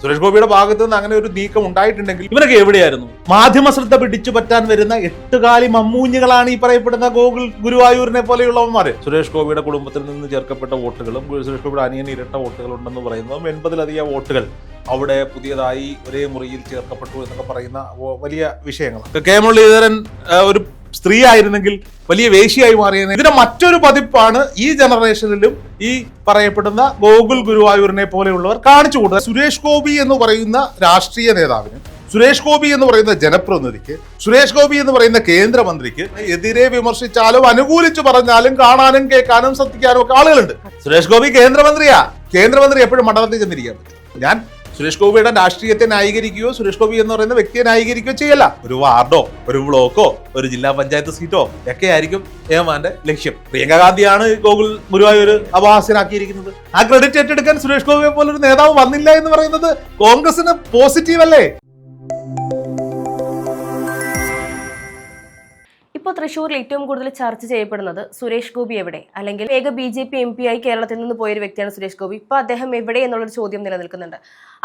സുരേഷ് ഗോപിയുടെ ഭാഗത്ത് നിന്ന് അങ്ങനെ ഒരു നീക്കം ഉണ്ടായിട്ടുണ്ടെങ്കിൽ ഇവരൊക്കെ എവിടെയായിരുന്നു? മാധ്യമ ശ്രദ്ധ പിടിച്ചു പറ്റാൻ വരുന്ന എട്ടുകാലി മമ്മൂഞ്ഞുകളാണ് ഈ പറയപ്പെടുന്ന ഗോകുൽ ഗുരുവായൂരിനെ പോലെയുള്ളവന്മാര്. സുരേഷ് ഗോപിയുടെ കുടുംബത്തിൽ നിന്ന് ചേർക്കപ്പെട്ട വോട്ടുകളും സുരേഷ് ഗോപിയുടെ അനിയൻ ഇരട്ട വോട്ടുകൾ ഉണ്ടെന്ന് പറയുന്നതും എൺപതിലധികം വോട്ടുകൾ അവിടെ പുതിയതായി ഒരേ മുറിയിൽ ചേർക്കപ്പെട്ടു എന്നൊക്കെ പറയുന്ന വലിയ വിഷയങ്ങൾ കെ. മുരളീധരൻ ഒരു സ്ത്രീ ആയിരുന്നെങ്കിൽ വലിയ വേശിയായി മാറിയത് ഇതിന്റെ മറ്റൊരു പതിപ്പാണ് ഈ ജനറേഷനിലും ഈ പറയപ്പെടുന്ന ഗോകുൽ ഗുരുവായൂരിനെ പോലെയുള്ളവർ കാണിച്ചു കൊടുത്തത്. സുരേഷ് ഗോപി എന്ന് പറയുന്ന രാഷ്ട്രീയ നേതാവിന് സുരേഷ് ഗോപി എന്ന് പറയുന്ന ജനപ്രതിനിധിക്ക് സുരേഷ് ഗോപി എന്ന് പറയുന്ന കേന്ദ്രമന്ത്രിക്ക് എതിരെ വിമർശിച്ചാലും അനുകൂലിച്ചു പറഞ്ഞാലും കാണാനും കേൾക്കാനും ശ്രദ്ധിക്കാനും ഒക്കെ ആളുകളുണ്ട്. സുരേഷ് ഗോപി കേന്ദ്രമന്ത്രിയാ. കേന്ദ്രമന്ത്രി എപ്പോഴും മണ്ഡലത്തിൽ ചെന്നിരിക്കാൻ പറ്റും. ഞാൻ സുരേഷ് ഗോപിയുടെ രാഷ്ട്രീയത്തെ ന്യായീകരിക്കുകയോ സുരേഷ് ഗോപി എന്ന് പറയുന്ന വ്യക്തിയെ ന്യായീകരിക്കുകയോ ചെയ്യല്ല. ഒരു വാർഡോ ഒരു ബ്ലോക്കോ ഒരു ജില്ലാ പഞ്ചായത്ത് സീറ്റോ ഒക്കെ ആയിരിക്കും ഏമാന്റെ ലക്ഷ്യം. പ്രിയങ്ക ഗാന്ധിയാണ് ഗോകുൽ ഗുരുവായൂർ അപഹാസ്യനാക്കിയിരിക്കുന്നത്. ആ ക്രെഡിറ്റ് ഏറ്റെടുക്കാൻ സുരേഷ് ഗോപിയെ പോലൊരു നേതാവ് വന്നില്ല എന്ന് പറയുന്നത് കോൺഗ്രസിന് പോസിറ്റീവ് അല്ലേ? ഇപ്പോൾ തൃശ്ശൂരിൽ ഏറ്റവും കൂടുതൽ ചർച്ച ചെയ്യപ്പെടുന്നത് സുരേഷ് ഗോപി എവിടെ? അല്ലെങ്കിൽ ഏക B J P M P ആയി കേരളത്തിൽ നിന്ന് പോയൊരു വ്യക്തിയാണ് സുരേഷ് ഗോപി. ഇപ്പോൾ അദ്ദേഹം എവിടെ എന്നുള്ളൊരു ചോദ്യം നിലനിൽക്കുന്നുണ്ട്.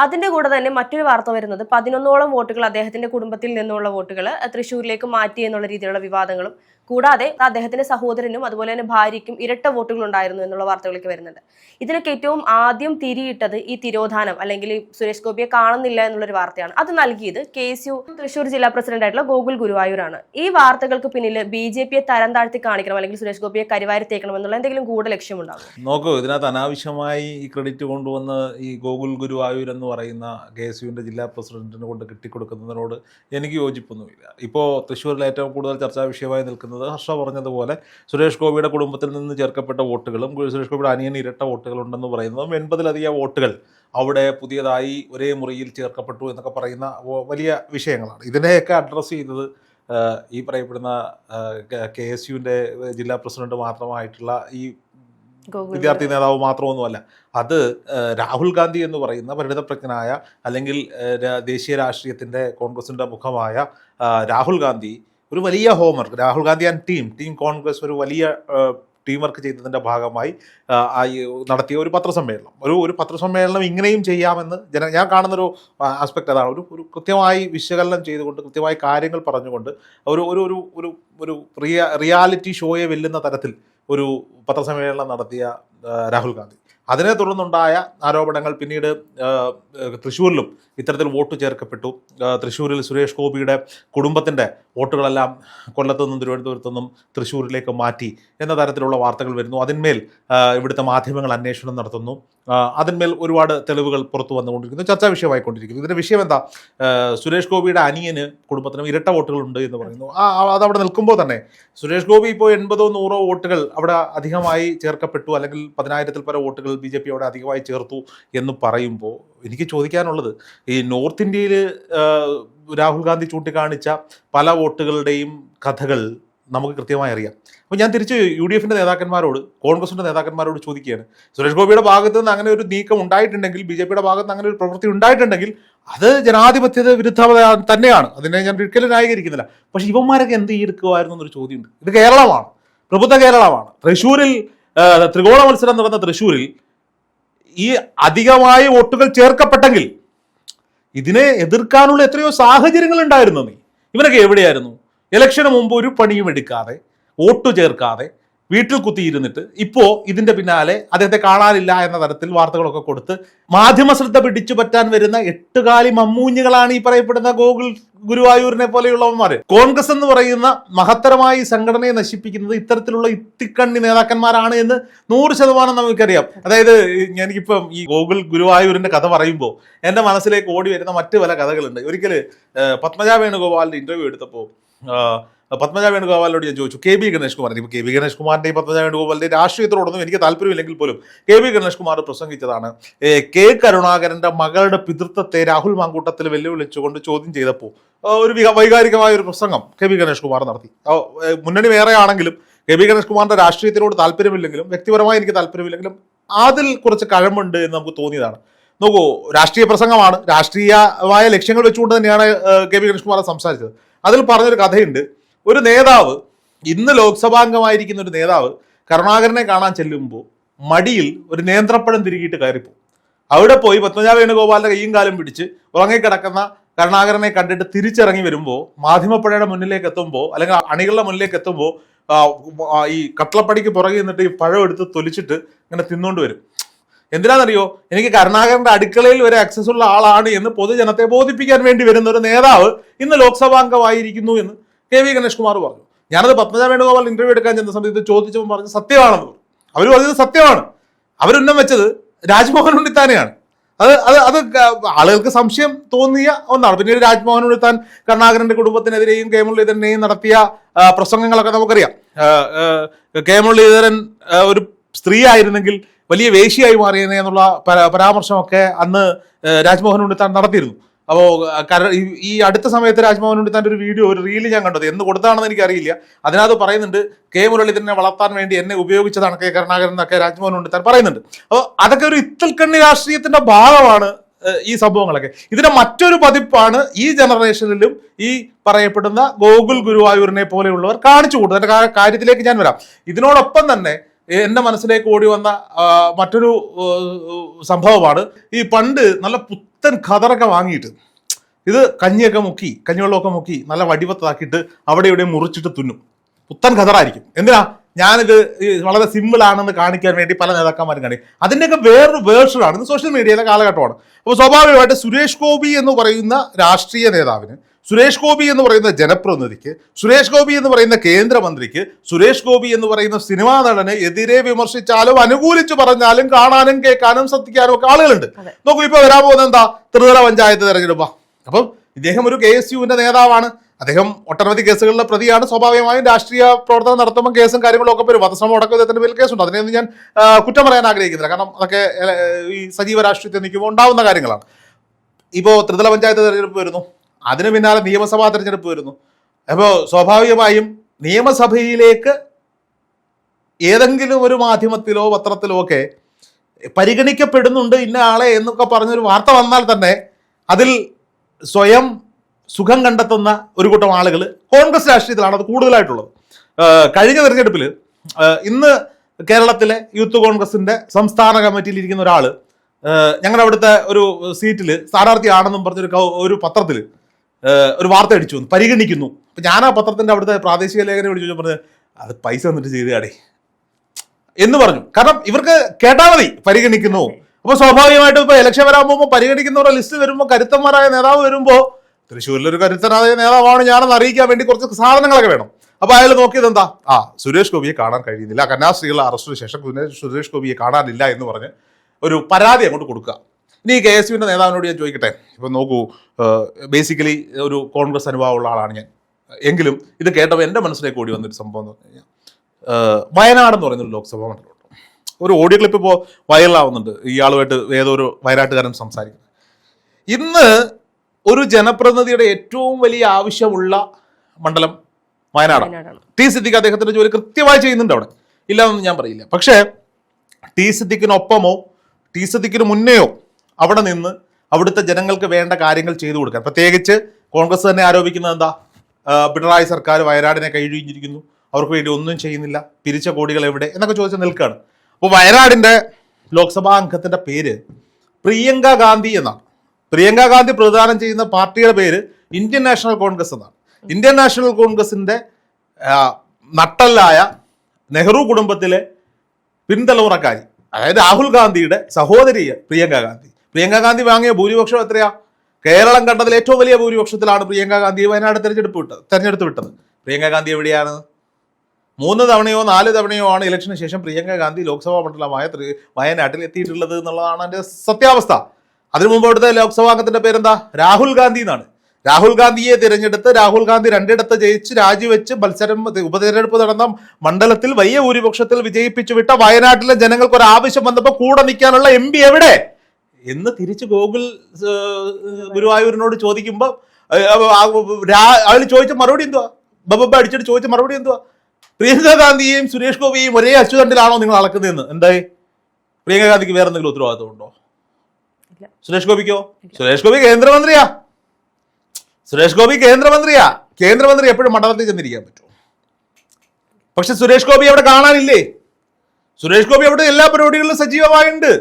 അതിന്റെ കൂടെ തന്നെ മറ്റൊരു വാർത്ത വരുന്നത് പതിനൊന്നോളം വോട്ടുകൾ അദ്ദേഹത്തിന്റെ കുടുംബത്തിൽ നിന്നുള്ള വോട്ടുകൾ തൃശ്ശൂരിലേക്ക് മാറ്റി എന്നുള്ള രീതിയിലുള്ള വിവാദങ്ങളും കൂടാതെ അദ്ദേഹത്തിന്റെ സഹോദരനും അതുപോലെ തന്നെ ഭാര്യയ്ക്കും ഇരട്ട വോട്ടുകൾ ഉണ്ടായിരുന്നു എന്നുള്ള വാർത്തകളൊക്കെ വരുന്നുണ്ട്. ഇതിനൊക്കെ ഏറ്റവും ആദ്യം തിരിയിട്ടത് ഈ തിരോധാനം അല്ലെങ്കിൽ സുരേഷ് ഗോപിയെ കാണുന്നില്ല എന്നുള്ളൊരു വാർത്തയാണ്. അത് നൽകിയത് കെ എസ് യു തൃശ്ശൂർ ജില്ലാ പ്രസിഡന്റ് ആയിട്ടുള്ള ഗോകുൽ ഗുരുവായൂരാണ്. ഈ വാർത്തകൾക്ക് പിന്നിൽ ബി ജെ പിയെ തരം താഴ്ത്തി കാണിക്കണം അല്ലെങ്കിൽ സുരേഷ് ഗോപിയെ കരിവാരി തേക്കണം എന്നുള്ള എന്തെങ്കിലും കൂടെ ലക്ഷ്യമുണ്ടാകും നോക്കൂ ഇതിനകത്ത് അനാവശ്യമായി ഈ ക്രെഡിറ്റ് കൊണ്ടുവന്ന് ഈ ഗോകുൽ ഗുരുവായൂർ എന്ന് പറയുന്ന കെ എസ് യുവിന്റെ ജില്ലാ പ്രസിഡന്റിനെ കൊണ്ട് കിട്ടിക്കൊടുക്കുന്നതിനോട് എനിക്ക് യോജിപ്പൊന്നുമില്ല. ഇപ്പോൾ തൃശ്ശൂരിൽ ഏറ്റവും കൂടുതൽ ചർച്ചാ വിഷയമായി നിൽക്കുന്നത് ഹർഷ പറഞ്ഞതുപോലെ സുരേഷ് ഗോപിയുടെ കുടുംബത്തിൽ നിന്ന് ചേർക്കപ്പെട്ട വോട്ടുകളും സുരേഷ് ഗോപിയുടെ അനിയൻ ഇരട്ട വോട്ടുകളുണ്ടെന്ന് പറയുന്നതും എൺപതിലധികം വോട്ടുകൾ അവിടെ പുതിയതായി ഒരേ മുറിയിൽ ചേർക്കപ്പെട്ടു എന്നൊക്കെ പറയുന്ന വലിയ വിഷയങ്ങളാണ്. ഇതിനെയൊക്കെ അഡ്രസ്സ് ചെയ്തത് ഈ പറയപ്പെടുന്ന കെ എസ് യുവിന്റെ ജില്ലാ പ്രസിഡന്റ് മാത്രമായിട്ടുള്ള ഈ വിദ്യാർത്ഥി നേതാവ് മാത്രമൊന്നുമല്ല. അത് രാഹുൽ ഗാന്ധി എന്ന് പറയുന്ന പരിണിതപ്രജ്ഞനായ അല്ലെങ്കിൽ ദേശീയ രാഷ്ട്രീയത്തിന്റെ കോൺഗ്രസിന്റെ മുഖമായ രാഹുൽ ഗാന്ധി ഒരു വലിയ homework Rahul Gandhi and team team Congress ഒരു വലിയ ടീം വർക്ക് ചെയ്തതിന്റെ ഭാഗമായി നടത്തിയ ഒരു പത്രസമ്മേളനം. ഒരു ഒരു പത്രസമ്മേളനം ഇങ്ങനെയും ചെയ്യാമെന്ന് ജന ഞാൻ കാണുന്നൊരു ആസ്പെക്ട് അതാണ്. ഒരു ഒരു കൃത്യമായി വിശകലനം ചെയ്തുകൊണ്ട് കൃത്യമായി കാര്യങ്ങൾ പറഞ്ഞുകൊണ്ട് ഒരു ഒരു ഒരു ഒരു ഒരു റിയ റിയാലിറ്റി ഷോയെ വെല്ലുന്ന തരത്തിൽ ഒരു പത്രസമ്മേളനം നടത്തിയ രാഹുൽ ഗാന്ധി. അതിനെ തുടർന്നുണ്ടായ ആരോപണങ്ങൾ പിന്നീട് തൃശ്ശൂരിലും ഇത്തരത്തിൽ വോട്ട് ചേർക്കപ്പെട്ടു. തൃശ്ശൂരിൽ സുരേഷ് ഗോപിയുടെ കുടുംബത്തിന്റെ വോട്ടുകളെല്ലാം കൊല്ലത്തു നിന്നും തിരുവനന്തപുരത്തു നിന്നും തൃശ്ശൂരിലേക്ക് മാറ്റി എന്ന തരത്തിലുള്ള വാർത്തകൾ വരുന്നു. അതിന്മേൽ ഇവിടുത്തെ മാധ്യമങ്ങൾ അന്വേഷണം നടത്തുന്നു. അതിന്മേൽ ഒരുപാട് തെളിവുകൾ പുറത്തു വന്നുകൊണ്ടിരിക്കുന്നു. ചർച്ചാ വിഷയമായിക്കൊണ്ടിരിക്കുന്നു. ഇതിന്റെ വിഷയം എന്താ സുരേഷ് ഗോപിയുടെ അനിയന് കുടുംബത്തിനും ഇരട്ട വോട്ടുകളുണ്ട് എന്ന് പറയുന്നു. ആ അവിടെ നിൽക്കുമ്പോൾ തന്നെ സുരേഷ് ഗോപി ഇപ്പോൾ എൺപതോ നൂറോ വോട്ടുകൾ അവിടെ അധികമായി ചേർക്കപ്പെട്ടു. അല്ലെങ്കിൽ പതിനായിരത്തിൽ പല വോട്ടുകൾ ബി ജെ പി അവിടെ അധികമായി ചേർത്തു എന്ന് പറയുമ്പോൾ എനിക്ക് ചോദിക്കാനുള്ളത് ഈ നോർത്ത് ഇന്ത്യയിൽ രാഹുൽ ഗാന്ധി ചൂണ്ടിക്കാണിച്ച പല വോട്ടുകളുടെയും കഥകൾ നമുക്ക് കൃത്യമായി അറിയാം. അപ്പോൾ ഞാൻ തിരിച്ച് യു ഡി എഫിന്റെ നേതാക്കന്മാരോട് കോൺഗ്രസിന്റെ നേതാക്കന്മാരോട് ചോദിക്കുകയാണ്. സുരേഷ് ഗോപിയുടെ ഭാഗത്ത് നിന്ന് അങ്ങനെ ഒരു നീക്കം ഉണ്ടായിട്ടുണ്ടെങ്കിൽ ബി ജെ പിയുടെ ഭാഗത്ത് നിന്ന് അങ്ങനെ ഒരു പ്രവൃത്തി ഉണ്ടായിട്ടുണ്ടെങ്കിൽ അത് ജനാധിപത്യത വിരുദ്ധത തന്നെയാണ്. അതിനെ ഞാൻ ഒരിക്കലും ന്യായീകരിക്കുന്നില്ല. പക്ഷേ ഇവന്മാരൊക്കെ എന്ത് ചെയ്തെടുക്കുമായിരുന്നു എന്നൊരു ചോദ്യമുണ്ട്. ഇത് കേരളമാണ്. പ്രബുദ്ധ കേരളമാണ്. തൃശ്ശൂരിൽ ത്രികോണ മത്സരം നടന്ന തൃശ്ശൂരിൽ ഈ അധികമായ വോട്ടുകൾ ചേർക്കപ്പെട്ടെങ്കിൽ ഇതിനെ എതിർക്കാനുള്ള എത്രയോ സാഹചര്യങ്ങൾ ഉണ്ടായിരുന്നു നീ. ഇവനൊക്കെ എവിടെയായിരുന്നു? ഇലക്ഷന് മുമ്പ് ഒരു പണിയും എടുക്കാതെ വോട്ട് ചേർക്കാതെ വീട്ടിൽ കുത്തിയിരുന്നിട്ട് ഇപ്പോ ഇതിന്റെ പിന്നാലെ അദ്ദേഹത്തെ കാണാനില്ല എന്ന തരത്തിൽ വാർത്തകളൊക്കെ കൊടുത്ത് മാധ്യമ ശ്രദ്ധ പിടിച്ചു പറ്റാൻ വരുന്ന എട്ടുകാലി മമ്മൂഞ്ഞുകളാണ് ഈ പറയപ്പെടുന്ന ഗോകുൽ ഗുരുവായൂരിനെ പോലെയുള്ളവന്മാര്. കോൺഗ്രസ് എന്ന് പറയുന്ന മഹത്തരമായി സംഘടനയെ നശിപ്പിക്കുന്നത് ഇത്തരത്തിലുള്ള ഇത്തിക്കണ്ണി നേതാക്കന്മാരാണ് എന്ന് നൂറ് ശതമാനം നമുക്കറിയാം. അതായത് എനിക്കിപ്പം ഈ ഗോകുൽ ഗുരുവായൂരിന്റെ കഥ പറയുമ്പോൾ എന്റെ മനസ്സിലേക്ക് ഓടി വരുന്ന മറ്റു പല കഥകളുണ്ട്. ഒരിക്കൽ പത്മജ വേണുഗോപാലിന്റെ ഇന്റർവ്യൂ എടുത്തപ്പോൾ പത്മജ വേണുഗോപാലിനോട് ഞാൻ ചോദിച്ചു കെ ബി ഗണേഷ് കുമാർ. ഇപ്പോൾ കെ ബി ഗണേഷ് കുമാറിന്റെയും പത്മജ വേണുഗോപാലിന്റെയും രാഷ്ട്രീയത്തോടൊന്നും എനിക്ക് താല്പര്യമില്ലെങ്കിൽ പോലും കെ ബി ഗണേഷ് കുമാർ പ്രസംഗിച്ചതാണ്. കെ കരുണാകരന്റെ മകളുടെ പിതൃത്വത്തെ രാഹുൽ മാങ്കൂട്ടത്തിൽ വെല്ലുവിളിച്ചുകൊണ്ട് ചോദ്യം ചെയ്തപ്പോൾ ഒരു വിക- വൈകാരികമായ ഒരു പ്രസംഗം കെ ബി ഗണേഷ് കുമാർ നടത്തി. മുന്നണി വേറെ ആണെങ്കിലും കെ ബി ഗണേഷ് കുമാറിന്റെ രാഷ്ട്രീയത്തിനോട് താല്പര്യമില്ലെങ്കിലും വ്യക്തിപരമായി എനിക്ക് താല്പര്യമില്ലെങ്കിലും അതിൽ കുറച്ച് കഴമ്പുണ്ട് എന്ന് നമുക്ക് തോന്നിയതാണ്. നോക്കൂ രാഷ്ട്രീയ പ്രസംഗമാണ്. രാഷ്ട്രീയമായ ലക്ഷ്യങ്ങൾ വെച്ചുകൊണ്ട് തന്നെയാണ് കെ ബി ഗണേഷ് കുമാർ സംസാരിച്ചത്. അതിൽ പറഞ്ഞൊരു കഥയുണ്ട്. ഒരു നേതാവ് ഇന്ന് ലോക്സഭാംഗമായിരിക്കുന്ന ഒരു നേതാവ് കരുണാകരനെ കാണാൻ ചെല്ലുമ്പോൾ മടിയിൽ ഒരു നേന്ത്രപ്പഴം തിരികിയിട്ട് കയറിപ്പോ അവിടെ പോയി പത്മജ വേണുഗോപാലിന്റെ കൈയും കാലും പിടിച്ച് ഉറങ്ങിക്കിടക്കുന്ന കരുണാകരനെ കണ്ടിട്ട് തിരിച്ചിറങ്ങി വരുമ്പോൾ മാധ്യമപ്പുഴയുടെ മുന്നിലേക്ക് എത്തുമ്പോൾ അല്ലെങ്കിൽ അണികളുടെ മുന്നിലേക്ക് എത്തുമ്പോൾ ഈ കട്ടളപ്പടിക്ക് പുറകെ നിന്നിട്ട് ഈ പഴം എടുത്ത് തൊലിച്ചിട്ട് ഇങ്ങനെ തിന്നുകൊണ്ട് വരും. എന്തിനാണെന്നറിയോ എനിക്ക് കരുണാകരന്റെ അടുക്കളയിൽ ഒരു ആക്സസ് ഉള്ള ആളാണ് എന്ന് പൊതുജനത്തെ ബോധിപ്പിക്കാൻ വേണ്ടി വരുന്ന ഒരു നേതാവ് ഇന്ന് ലോക്സഭാംഗമായിരിക്കുന്നു എന്ന് കെ വി ഗണേഷ് കുമാർ പറഞ്ഞു. ഞാനത് പത്മജ വേണുഗോപാൽ ഇന്റർവ്യൂ എടുക്കാൻ ചെന്ന സമയത്ത് ചോദിച്ചപ്പോൾ പറഞ്ഞു സത്യമാണെന്ന് അവർ പറഞ്ഞത് സത്യമാണ്. അവരുന്നം വെച്ചത് രാജ്മോഹൻ ഉണ്ണിത്താനെയാണ്. അത് അത് അത് ആളുകൾക്ക് സംശയം തോന്നിയ ഒന്നാണ്. പിന്നീട് രാജ്മോഹൻ ഉണ്ണിത്താൻ കരുണാകരന്റെ കുടുംബത്തിനെതിരെയും കെ മുരളീധരനെയും നടത്തിയ പ്രസംഗങ്ങളൊക്കെ നമുക്കറിയാം. കെ മുരളീധരൻ ഒരു സ്ത്രീ ആയിരുന്നെങ്കിൽ വലിയ വേശിയായി മാറിയനെ എന്നുള്ള പരാ- പരാമർശമൊക്കെ അന്ന് രാജ്മോഹൻ ഉണ്ണിത്താൻ നടത്തിയിരുന്നു. അപ്പോൾ ഈ അടുത്ത സമയത്ത് രാജ്മോഹൻ തന്റെ ഒരു വീഡിയോ ഒരു റീൽ ഞാൻ കണ്ടത്. എന്ന് കൊടുത്താണെന്ന് എനിക്കറിയില്ല. അതിനകത്ത് പറയുന്നുണ്ട് കെ മുരളീധരനെ വളർത്താൻ വേണ്ടി എന്നെ ഉപയോഗിച്ചതാണ് കെ കരുണാകരൻ എന്നൊക്കെ രാജ്മോഹൻ താൻ പറയുന്നുണ്ട്. അപ്പോൾ അതൊക്കെ ഒരു ഇത്തൽക്കണ്ണി രാഷ്ട്രീയത്തിന്റെ ഭാഗമാണ് ഈ സംഭവങ്ങളൊക്കെ. ഇതിന്റെ മറ്റൊരു പതിപ്പാണ് ഈ ജനറേഷനിലും ഈ പറയപ്പെടുന്ന ഗോകുൽ ഗുരുവായൂരിനെ പോലെയുള്ളവർ കാണിച്ചു കൊടുത്തു അതിന്റെ കാര്യത്തിലേക്ക് ഞാൻ വരാം. ഇതിനോടൊപ്പം തന്നെ എന്റെ മനസ്സിലേക്ക് ഓടി വന്ന മറ്റൊരു സംഭവമാണ്. ഈ പണ്ട് നല്ല പുത്തൻ ഖതറൊക്കെ വാങ്ങിയിട്ട് ഇത് കഞ്ഞിയൊക്കെ മുക്കി കഞ്ഞിവെള്ളമൊക്കെ മുക്കി നല്ല വടിവത്താക്കിയിട്ട് അവിടെ ഇവിടെ മുറിച്ചിട്ട് തുന്നും. പുത്തൻ ഖതറായിരിക്കും എന്തിനാ? ഞാനിത് വളരെ സിമ്പിൾ ആണെന്ന് കാണിക്കാൻ വേണ്ടി പല നേതാക്കന്മാരും കാണി അതിന്റെയൊക്കെ വേറൊരു വേർഷനാണ് ഇത് സോഷ്യൽ മീഡിയയിലെ കാലഘട്ടമാണ്. അപ്പോൾ സ്വാഭാവികമായിട്ട് സുരേഷ് ഗോപി എന്ന് പറയുന്ന രാഷ്ട്രീയ നേതാവിന് സുരേഷ് ഗോപി എന്ന് പറയുന്ന ജനപ്രതിനിധിക്ക് സുരേഷ് ഗോപി എന്ന് പറയുന്ന കേന്ദ്രമന്ത്രിക്ക് സുരേഷ് ഗോപി എന്ന് പറയുന്ന സിനിമാ നടന് എതിരെ വിമർശിച്ചാലും അനുകൂലിച്ചു പറഞ്ഞാലും കാണാനും കേൾക്കാനും ശ്രദ്ധിക്കാനും ഒക്കെ ആളുകളുണ്ട്. നോക്കൂ ഇപ്പൊ വരാൻ പോകുന്നത് എന്താ? ത്രിതല പഞ്ചായത്ത് തെരഞ്ഞെടുപ്പാ. അപ്പം ഇദ്ദേഹം ഒരു കെ എസ് യുവിന്റെ നേതാവാണ്. അദ്ദേഹം ഒട്ടനവധി കേസുകളിലെ പ്രതിയാണ്. സ്വാഭാവികമായും രാഷ്ട്രീയ പ്രവർത്തനം നടത്തുമ്പോൾ കേസും കാര്യങ്ങളും ഒക്കെ വരും. വധശ്രമം അടക്കം ഇദ്ദേഹത്തിന്റെ പേരിൽ കേസുണ്ട്. അതിനെയൊന്നും ഞാൻ കുറ്റം പറയാൻ ആഗ്രഹിക്കുന്നില്ല. കാരണം അതൊക്കെ ഈ സജീവ രാഷ്ട്രീയത്തിൽ നിൽക്കുമ്പോൾ ഉണ്ടാവുന്ന കാര്യങ്ങളാണ്. ഇപ്പോൾ ത്രിതല പഞ്ചായത്ത് തെരഞ്ഞെടുപ്പ് വരുന്നു. അതിന് പിന്നാലെ നിയമസഭാ തെരഞ്ഞെടുപ്പ് വരുന്നു. അപ്പോൾ സ്വാഭാവികമായും നിയമസഭയിലേക്ക് ഏതെങ്കിലും ഒരു മാധ്യമത്തിലോ പത്രത്തിലോ ഒക്കെ പരിഗണിക്കപ്പെടുന്നുണ്ട് ഇന്ന ആളെ എന്നൊക്കെ പറഞ്ഞൊരു വാർത്ത വന്നാൽ തന്നെ അതിൽ സ്വയം സുഖം കണ്ടെത്തുന്ന ഒരു കൂട്ടം ആളുകൾ കോൺഗ്രസ് രാഷ്ട്രീയത്തിലാണ് അത് കൂടുതലായിട്ടുള്ളത്. കഴിഞ്ഞ തെരഞ്ഞെടുപ്പിൽ ഇന്ന് കേരളത്തിലെ യൂത്ത് കോൺഗ്രസിന്റെ സംസ്ഥാന കമ്മിറ്റിയിൽ ഇരിക്കുന്ന ഒരാൾ ഞങ്ങളുടെ അവിടുത്തെ ഒരു സീറ്റിൽ സ്ഥാനാർത്ഥിയാണെന്നും പറഞ്ഞൊരു ഒരു പത്രത്തിൽ ഒരു വാർത്ത അടിച്ചു വന്നു പരിഗണിക്കുന്നു. അപ്പം ഞാൻ ആ പത്രത്തിന്റെ അവിടുത്തെ പ്രാദേശിക ലേഖനം വിളിച്ചു പറഞ്ഞത് അത് പൈസ വന്നിട്ട് ചെയ്താടേ എന്ന് പറഞ്ഞു. കാരണം ഇവർക്ക് കേട്ടാൽ മതി പരിഗണിക്കുന്നു. അപ്പോൾ സ്വാഭാവികമായിട്ടും ഇപ്പോൾ ഇലക്ഷൻ വരാൻ പോകുമ്പോൾ പരിഗണിക്കുന്നവരുടെ ലിസ്റ്റ് വരുമ്പോൾ കരുത്തന്മാരായ നേതാവ് വരുമ്പോൾ തൃശ്ശൂരിലൊരു കരുത്തനായ നേതാവാണ് ഞാനെന്ന് അറിയിക്കാൻ വേണ്ടി കുറച്ച് സാധനങ്ങളൊക്കെ വേണം. അപ്പോൾ അയാൾ നോക്കിയത് എന്താ? ആ സുരേഷ് ഗോപിയെ കാണാൻ കഴിയുന്നില്ല. കന്യാസ്ത്രീകളുടെ അറസ്റ്റിന് ശേഷം സുരേഷ് ഗോപിയെ കാണാനില്ല എന്ന് പറഞ്ഞ് ഒരു പരാതി അങ്ങോട്ട് കൊടുക്കുക. ഇനി കെ എസ് യുവിന്റെ നേതാവിനോട് ഞാൻ ചോദിക്കട്ടെ? ഇപ്പം നോക്കൂ ബേസിക്കലി ഒരു കോൺഗ്രസ് അനുഭവമുള്ള ആളാണ് ഞാൻ. എങ്കിലും ഇത് കേട്ടപ്പോൾ എന്റെ മനസ്സിലേക്ക് ഓടി വന്നൊരു സംഭവം എന്ന് പറഞ്ഞു കഴിഞ്ഞാൽ വയനാട് എന്ന് പറയുന്നൊരു ലോക്സഭാ മണ്ഡലം ഒരു ഓഡിയോ ക്ലിപ്പ് ഇപ്പോൾ വൈറലാവുന്നുണ്ട്. ഇയാളുമായിട്ട് ഏതോ ഒരു വയനാട്ടുകാരൻ സംസാരിക്കുന്നത്. ഇന്ന് ഒരു ജനപ്രതിനിധിയുടെ ഏറ്റവും വലിയ ആവശ്യമുള്ള മണ്ഡലം വയനാടാണ്. ടി സിദ്ദിഖ് അദ്ദേഹത്തിന്റെ ജോലി കൃത്യമായി ചെയ്യുന്നുണ്ട് അവിടെ. ഇല്ല എന്നൊന്നും ഞാൻ പറയില്ല. പക്ഷേ ടി സിദ്ദിഖിനൊപ്പമോ ടി സിദ്ദിഖിന് മുന്നെയോ അവിടെ നിന്ന് അവിടുത്തെ ജനങ്ങൾക്ക് വേണ്ട കാര്യങ്ങൾ ചെയ്തു കൊടുക്കാൻ. പ്രത്യേകിച്ച് കോൺഗ്രസ് തന്നെ ആരോപിക്കുന്നത് എന്താ? പിണറായി സർക്കാർ വയനാടിനെ കഴിഞ്ഞിരിക്കുന്നു അവർക്ക് വേണ്ടി ഒന്നും ചെയ്യുന്നില്ല. പിരിച്ച കോടികൾ എവിടെ? എന്നൊക്കെ ചോദിച്ച് നിൽക്കുകയാണ്. അപ്പോൾ വയനാടിന്റെ ലോക്സഭാ അംഗത്തിന്റെ പേര് പ്രിയങ്ക ഗാന്ധി എന്നാണ്. പ്രിയങ്ക ഗാന്ധി പ്രദാനം ചെയ്യുന്ന പാർട്ടിയുടെ പേര് ഇന്ത്യൻ നാഷണൽ കോൺഗ്രസ് എന്നാണ്. ഇന്ത്യൻ നാഷണൽ കോൺഗ്രസിന്റെ നട്ടല്ലായ നെഹ്റു കുടുംബത്തിലെ പിൻതലമുറക്കാരി അതായത് രാഹുൽ ഗാന്ധിയുടെ സഹോദരി പ്രിയങ്ക ഗാന്ധി. പ്രിയങ്ക ഗാന്ധി വാങ്ങിയ ഭൂരിപക്ഷം എത്രയാ? കേരളം കണ്ടതിൽ ഏറ്റവും വലിയ ഭൂരിപക്ഷത്തിലാണ് പ്രിയങ്ക ഗാന്ധി വയനാട് തെരഞ്ഞെടുപ്പ് വിട്ടത് തെരഞ്ഞെടുത്ത് വിട്ടത്. പ്രിയങ്ക ഗാന്ധി എവിടെയാണ്? മൂന്ന് തവണയോ നാല് തവണയോ ആണ് ഇലക്ഷന് ശേഷം പ്രിയങ്ക ഗാന്ധി ലോക്സഭാ മണ്ഡലമായ വയനാട്ടിൽ എത്തിയിട്ടുള്ളത് എന്നുള്ളതാണ് അതിന്റെ സത്യാവസ്ഥ. അതിനു മുമ്പ് അവിടുത്തെ ലോക്സഭാ അംഗത്തിന്റെ പേരെന്താ? രാഹുൽ ഗാന്ധി എന്നാണ്. രാഹുൽ ഗാന്ധിയെ തിരഞ്ഞെടുത്ത് രാഹുൽ ഗാന്ധി രണ്ടിടത്ത് ജയിച്ച് രാജിവെച്ച് മത്സരം ഉപതെരഞ്ഞെടുപ്പ് നടന്ന മണ്ഡലത്തിൽ വലിയ ഭൂരിപക്ഷത്തിൽ വിജയിപ്പിച്ചു വിട്ട വയനാട്ടിലെ ജനങ്ങൾക്ക് ഒരു ആവശ്യം വന്നപ്പോൾ കൂടെ നിൽക്കാനുള്ള എം എവിടെ? എന്ന് തിരിച്ച് ഗോകുൽ ഗുരുവായൂരിനോട് ചോദിക്കുമ്പോൾ അയാൾ ചോദിച്ച മറുപടി എന്തുവാ? ബബബ അടിച്ചിട്ട് ചോദിച്ച മറുപടി എന്തുവാ? പ്രിയങ്ക ഗാന്ധിയെയും സുരേഷ് ഗോപിയെയും ഒരേ അച്ചുതണ്ടിലാണോ നിങ്ങൾ അളക്കുന്നതെന്ന് എന്തായി? പ്രിയങ്ക ഗാന്ധിക്ക് വേറെ എന്തെങ്കിലും ഉത്തരവാദിത്വം ഉണ്ടോ. സുരേഷ് ഗോപിക്കോ? സുരേഷ് ഗോപി കേന്ദ്രമന്ത്രിയാ. സുരേഷ് ഗോപി കേന്ദ്രമന്ത്രിയാ. കേന്ദ്രമന്ത്രി എപ്പോഴും മണ്ഡലത്തിൽ ചെന്നിരിക്കാൻ പറ്റും. പക്ഷെ സുരേഷ് ഗോപി അവിടെ കാണാനില്ലേ? സുരേഷ് ഗോപി അവിടെ എല്ലാ പരിപാടികളിലും സജീവമായുണ്ട്.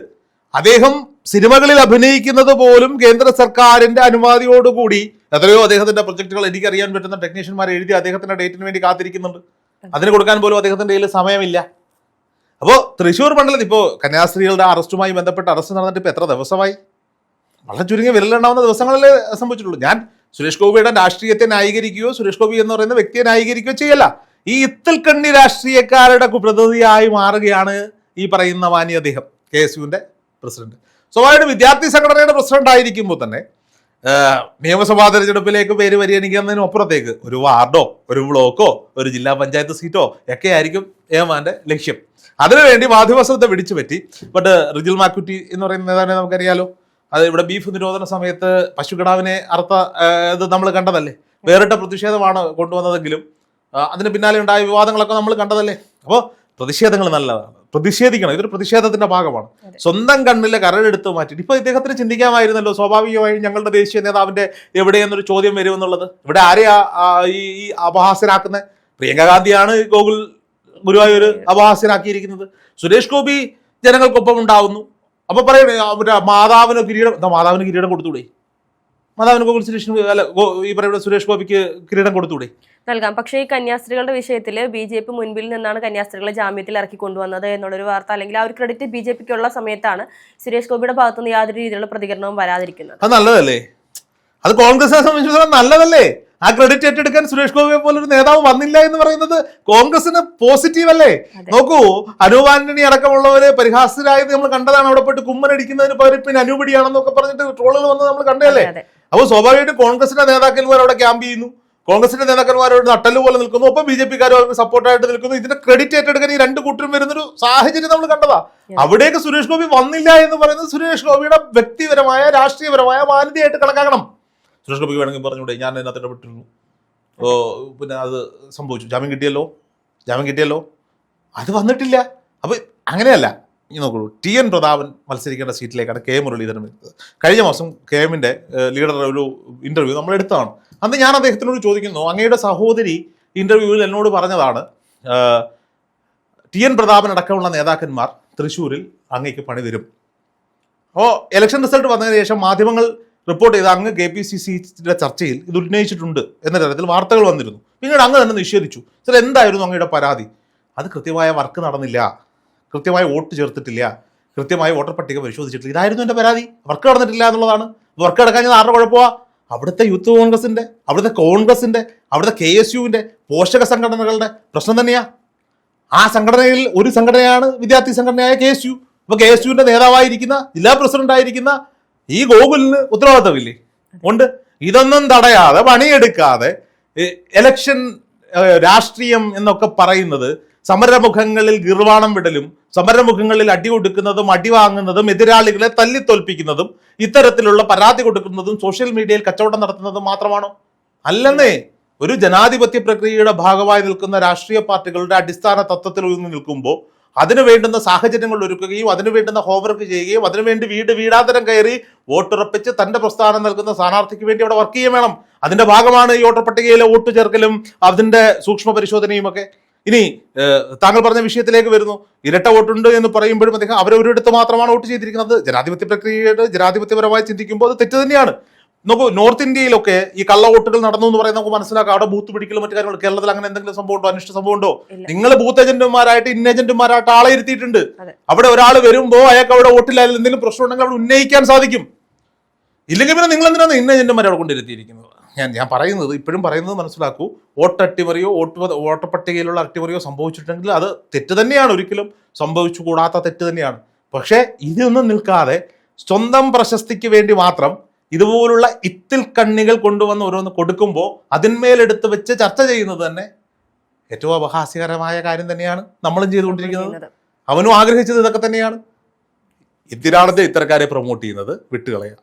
അദ്ദേഹം സിനിമകളിൽ അഭിനയിക്കുന്നത് പോലും കേന്ദ്ര സർക്കാരിന്റെ അനുമതിയോടുകൂടി എത്രയോ അദ്ദേഹത്തിന്റെ പ്രൊജക്ടുകൾ എനിക്കറിയാൻ പറ്റുന്ന ടെക്നീഷ്യന്മാർ എഴുതി അദ്ദേഹത്തിന്റെ ഡേറ്റിന് വേണ്ടി കാത്തിരിക്കുന്നുണ്ട്. അതിന് കൊടുക്കാൻ പോലും അദ്ദേഹത്തിന്റെ കയ്യിൽ സമയമില്ല. അപ്പോൾ തൃശ്ശൂർ മണ്ഡലത്തിൽ ഇപ്പോ കന്യാസ്ത്രീകളുടെ അറസ്റ്റുമായി ബന്ധപ്പെട്ട് അറസ്റ്റ് നടന്നിട്ട് ഇപ്പോൾ എത്ര ദിവസമായി? വളരെ ചുരുങ്ങിയ വിരലുണ്ടാവുന്ന ദിവസങ്ങളിലേ സംഭവിച്ചിട്ടുള്ളൂ ഞാൻ സുരേഷ് ഗോപിയുടെ രാഷ്ട്രീയത്തെ ന്യായീകരിക്കുകയോ സുരേഷ് ഗോപി എന്ന് പറയുന്ന വ്യക്തിയെ ന്യായീകരിക്കുകയോ ചെയ്യല്ല. ഈ ഇത്തൽക്കണ്ണി കണ്ണി രാഷ്ട്രീയക്കാരുടെ പ്രതിനിധിയായി മാറുകയാണ് ഈ പറയുന്ന വാനി അദ്ദേഹം കെ എസ് യുവിന്റെ പ്രസിഡന്റ്. സ്വാഭാവികമായിട്ടും വിദ്യാർത്ഥി സംഘടനയുടെ പ്രസിഡന്റ് ആയിരിക്കുമ്പോൾ തന്നെ നിയമസഭാ തെരഞ്ഞെടുപ്പിലേക്ക് പേര് പരിഗണിക്കുന്നതിന് അപ്പുറത്തേക്ക് ഒരു വാർഡോ ഒരു ബ്ലോക്കോ ഒരു ജില്ലാ പഞ്ചായത്ത് സീറ്റോ ഒക്കെ ആയിരിക്കും ഏമാന്റെ ലക്ഷ്യം. അതിനുവേണ്ടി മാധ്യമശ്രദ്ധ പിടിച്ചു പറ്റി. ബട്ട് റിജിൽ മാക്കുറ്റി എന്ന് പറയുന്ന നേതാവിനെ നമുക്കറിയാലോ. അത് ഇവിടെ ബീഫ് നിരോധന സമയത്ത് പശുക്കിടാവിനെ ആ, ഇത് നമ്മൾ കണ്ടതല്ലേ? വേറിട്ട പ്രതിഷേധമാണ് കൊണ്ടുവന്നതെങ്കിലും അതിന് പിന്നാലെ ഉണ്ടായ വിവാദങ്ങളൊക്കെ നമ്മൾ കണ്ടതല്ലേ? അപ്പോൾ പ്രതിഷേധങ്ങൾ നല്ലതാണ്. പ്രതിഷേധിക്കണം. ഇതൊരു പ്രതിഷേധത്തിന്റെ ഭാഗമാണ്. സ്വന്തം കണ്ണിലെ കരടെടുത്ത് മാറ്റിയിട്ട്. ഇപ്പൊ ഇദ്ദേഹത്തിന് ചിന്തിക്കാമായിരുന്നല്ലോ സ്വാഭാവികമായും ഞങ്ങളുടെ ദേശീയ നേതാവിന്റെ എവിടെയെന്നൊരു ചോദ്യം വരുമെന്നുള്ളത്? ഇവിടെ ആരെയാ ഈ അപഹാസ്യനാക്കുന്നത് പ്രിയങ്ക ഗാന്ധിയാണ് ഗോകുൽ ഗുരുവായൂർ അപഹാസ്യനാക്കിയിരിക്കുന്നത്. സുരേഷ് ഗോപി ജനങ്ങൾക്കൊപ്പം ഉണ്ടാവുന്നു. അപ്പൊ പറയണേ അവരുടെ മറ്റേ മാതാവിന് കിരീടം എന്താ മാതാവിന് കിരീടം കൊടുത്തൂടെ? മാതാവിന് ഗോകുൽ സുരേഷ് അല്ല ഈ പറയുന്ന സുരേഷ് ഗോപിക്ക് കിരീടം കൊടുത്തൂടെ? നൽകാം. പക്ഷേ ഈ കന്യാസ്ത്രീകളുടെ വിഷയത്തിൽ ബി ജെ പി മുൻപിൽ നിന്നാണ് കന്യാസ്ത്രീകളെ ജാമ്യത്തിൽ ഇറക്കി കൊണ്ടുവന്നത് എന്നുള്ളൊരു വാർത്ത അല്ലെങ്കിൽ ആ ഒരു ക്രെഡിറ്റ് ബി ജെ പിക്ക് ഉള്ള സമയത്താണ് സുരേഷ് ഗോപിയുടെ ഭാഗത്തുനിന്ന് യാതൊരു രീതിയിലുള്ള പ്രതികരണവും വരാതിരിക്കുന്നത്. അത് നല്ലതല്ലേ? അത് കോൺഗ്രസിനെ സംബന്ധിച്ചിടത്തോളം നല്ലതല്ലേ? ആ ക്രെഡിറ്റ് ഏറ്റെടുക്കാൻ സുരേഷ് ഗോപിയെ പോലൊരു നേതാവ് വന്നില്ല എന്ന് പറയുന്നത് കോൺഗ്രസിന് പോസിറ്റീവ് അല്ലേ നോക്കൂ അനൂപ് ആന്റണി അടക്കമുള്ളവര് പരിഹാസ്യരായത് നമ്മൾ കണ്ടതാണ്. അവിടെ പോയിട്ട് കുമ്മനടിക്കുന്നതിന് പകരം പിന്നെ അനൂപടിയാണെന്നൊക്കെ പറഞ്ഞിട്ട് ട്രോളുകൾ വന്നത് നമ്മൾ കണ്ടതല്ലേ? അപ്പൊ അപ്പോൾ സ്വാഭാവികമായിട്ടും കോൺഗ്രസിന്റെ നേതാക്കന്മാർ അവിടെ ക്യാമ്പ് ചെയ്യുന്നു. കോൺഗ്രസിന്റെ നേതാക്കന്മാരോട് നട്ടൽ പോലെ നിൽക്കുന്നു. ഒപ്പം ബി ജെ പിക്കാരും അവർക്ക് സപ്പോർട്ടായിട്ട് നിൽക്കുന്നു. ഇതിന്റെ ക്രെഡിറ്റ് ഏറ്റെടുക്കാൻ ഈ രണ്ട് കൂട്ടരും വരുന്നൊരു സാഹചര്യം നമ്മൾ കണ്ടതാ. അവിടേക്ക് സുരേഷ് ഗോപി വന്നില്ല എന്ന് പറയുന്നത് സുരേഷ് ഗോപിയുടെ വ്യക്തിപരമായ രാഷ്ട്രീയപരമായ മാന്യതയായിട്ട് കണക്കാക്കണം. സുരേഷ് ഗോപിക്ക് വേണമെങ്കിൽ പറഞ്ഞൂടെ ഞാൻ അതിനകത്ത് ഇടപെട്ടിരുന്നു ഓ പിന്നെ അത് സംഭവിച്ചു. ജാമ്യം കിട്ടിയല്ലോ? ജാമ്യം കിട്ടിയല്ലോ? അത് വന്നിട്ടില്ല. അപ്പൊ അങ്ങനെയല്ല. ഈ നോക്കൂ. ടി എൻ പ്രതാപൻ മത്സരിക്കേണ്ട സീറ്റിലേക്കാണ് കെ എം മുരളീധരൻ വരുന്നത്. കഴിഞ്ഞ മാസം കെ എമ്മിന്റെ ലീഡർ ഒരു ഇന്റർവ്യൂ നമ്മൾ എടുത്തതാണ് അന്ന് ഞാൻ അദ്ദേഹത്തിനോട് ചോദിക്കുന്നു അങ്ങയുടെ സഹോദരി ഇന്റർവ്യൂവിൽ എന്നോട് പറഞ്ഞതാണ് ടി എൻ പ്രതാപൻ അടക്കമുള്ള നേതാക്കന്മാർ തൃശ്ശൂരിൽ അങ്ങേക്ക് പണി തരും. അപ്പോൾ ഇലക്ഷൻ റിസൾട്ട് വന്നതിന് ശേഷം മാധ്യമങ്ങൾ റിപ്പോർട്ട് ചെയ്ത അങ്ങ് കെ പി സി സിയുടെ ചർച്ചയിൽ ഇത് ഉന്നയിച്ചിട്ടുണ്ട് എന്ന തരത്തിൽ വാർത്തകൾ വന്നിരുന്നു. പിന്നീട് അങ്ങ് തന്നെ നിഷേധിച്ചു. സർ എന്തായിരുന്നു അങ്ങയുടെ പരാതി? അത് കൃത്യമായ വർക്ക് നടന്നില്ല. കൃത്യമായി വോട്ട് ചേർത്തിട്ടില്ല. കൃത്യമായി വോട്ടർ പട്ടിക പരിശോധിച്ചിട്ടില്ല. ഇതായിരുന്നു എന്റെ പരാതി. വർക്ക് നടന്നിട്ടില്ല എന്നുള്ളതാണ്. വർക്ക് നടക്കാഞ്ഞത് ആരുടെ കുഴപ്പമാ? അവിടുത്തെ യൂത്ത് കോൺഗ്രസിന്റെ അവിടുത്തെ കോൺഗ്രസിന്റെ അവിടുത്തെ കെ എസ് യുവിന്റെ പോഷക സംഘടനകളുടെ പ്രശ്നം തന്നെയാ. ആ സംഘടനയിൽ ഒരു സംഘടനയാണ് വിദ്യാർത്ഥി സംഘടനയായ കെ എസ് യു. അപ്പൊ കെ എസ് യുവിന്റെ നേതാവായിരിക്കുന്ന ജില്ലാ പ്രസിഡന്റ് ആയിരിക്കുന്ന ഈ ഗോകുലിന് ഉത്തരവാദിത്തമില്ലേ? ഉണ്ട്. ഇതൊന്നും തടയാതെ പണിയെടുക്കാതെ എലക്ഷൻ രാഷ്ട്രീയം എന്നൊക്കെ പറയുന്നത് സമരമുഖങ്ങളിൽ ഗിർവാണം വിടലും സമരമുഖങ്ങളിൽ അടി കൊടുക്കുന്നതും അടി വാങ്ങുന്നതും എതിരാളികളെ തല്ലിത്തോൽപ്പിക്കുന്നതും ഇത്തരത്തിലുള്ള പരാതി കൊടുക്കുന്നതും സോഷ്യൽ മീഡിയയിൽ കച്ചവടം നടത്തുന്നതും മാത്രമാണോ? അല്ലെന്നേ ഒരു ജനാധിപത്യ പ്രക്രിയയുടെ ഭാഗമായി നിൽക്കുന്ന രാഷ്ട്രീയ പാർട്ടികളുടെ അടിസ്ഥാന തത്വത്തിൽ ഊന്നി നിൽക്കുമ്പോൾ അതിനു വേണ്ടുന്ന സാഹചര്യങ്ങൾ ഒരുക്കുകയും അതിനു വേണ്ടുന്ന ഹോംവർക്ക് ചെയ്യുകയും അതിനുവേണ്ടി വീട് വീടാന്തരം കയറി വോട്ടുറപ്പിച്ച് തന്റെ പ്രസ്ഥാനം നൽകുന്ന സ്ഥാനാർത്ഥിക്ക് വേണ്ടി അവിടെ വർക്ക് ചെയ്യാൻ വേണം. അതിന്റെ ഭാഗമാണ് ഈ വോട്ടർ പട്ടികയിലെ വോട്ട് ചേർക്കലും അതിന്റെ സൂക്ഷ്മ പരിശോധനയും ഒക്കെ ഇനി താങ്കൾ പറഞ്ഞ വിഷയത്തിലേക്ക് വരുന്നു. ഇരട്ട വോട്ടുണ്ട് എന്ന് പറയുമ്പോഴും അദ്ദേഹം അവരൊരിടത്ത് മാത്രമാണ് വോട്ട് ചെയ്തിരിക്കുന്നത്. ജനാധിപത്യ പ്രക്രിയയുടെ ജനാധിപത്യപരമായി ചിന്തിക്കുമ്പോൾ അത് തെറ്റ് തന്നെയാണ്. നോക്കൂ നോർത്ത് ഇന്ത്യയിലൊക്കെ ഈ കള്ള വോട്ടുകൾ നടന്നു എന്ന് പറയുന്നത് നമുക്ക് മനസ്സിലാക്കാം. അവിടെ ബൂത്ത് പിടിക്കലും മറ്റു കാര്യങ്ങൾ കേരളത്തിൽ അങ്ങനെ എന്തെങ്കിലും സംഭവം ഉണ്ടോ അനിഷ്ട സംഭവം ഉണ്ടോ നിങ്ങൾ ബൂത്ത് ഏജന്റുമാരായിട്ട് ഇന്ന ഏജന്റുമാരായിട്ട് ആളെ ഇരുത്തിയിട്ടുണ്ട്. അവിടെ ഒരാൾ വരുമ്പോൾ അയാൾക്ക് അവിടെ വോട്ടില്ല. എന്തെങ്കിലും പ്രശ്നം ഉണ്ടെങ്കിൽ അവിടെ ഉന്നയിക്കാൻ സാധിക്കും. ഇല്ലെങ്കിൽ പിന്നെ നിങ്ങൾ എന്തിനാണ് ഇന്ന ഏജന്റുമാരെ അവിടെ കൊണ്ടിരുത്തിയിരിക്കുന്നത് ഞാൻ ഞാൻ പറയുന്നത് ഇപ്പോഴും പറയുന്നത് മനസ്സിലാക്കൂ. വോട്ട് അട്ടിമറിയോ വോട്ട് വോട്ടപ്പട്ടികയിലുള്ള അട്ടിമറിയോ സംഭവിച്ചിട്ടുണ്ടെങ്കിൽ അത് തെറ്റ് തന്നെയാണ് ഒരിക്കലും. സംഭവിച്ചു കൂടാത്ത തെറ്റ് തന്നെയാണ്. പക്ഷേ ഇതൊന്നും നിൽക്കാതെ സ്വന്തം പ്രശസ്തിക്ക് വേണ്ടി മാത്രം ഇതുപോലുള്ള ഇത്തിൽ കണ്ണികൾ കൊണ്ടുവന്ന് ഓരോന്ന് കൊടുക്കുമ്പോൾ അതിന്മേലെടുത്ത് വെച്ച് ചർച്ച ചെയ്യുന്നത് തന്നെ ഏറ്റവും അപഹാസ്യകരമായ കാര്യം തന്നെയാണ് നമ്മളും ചെയ്തുകൊണ്ടിരിക്കുന്നത്. അവനും ആഗ്രഹിച്ചത് ഇതൊക്കെ തന്നെയാണ്. എന്തിനാണത് ഇത്തരക്കാരെ പ്രൊമോട്ട് ചെയ്യുന്നത്? വിട്ടുകളയുക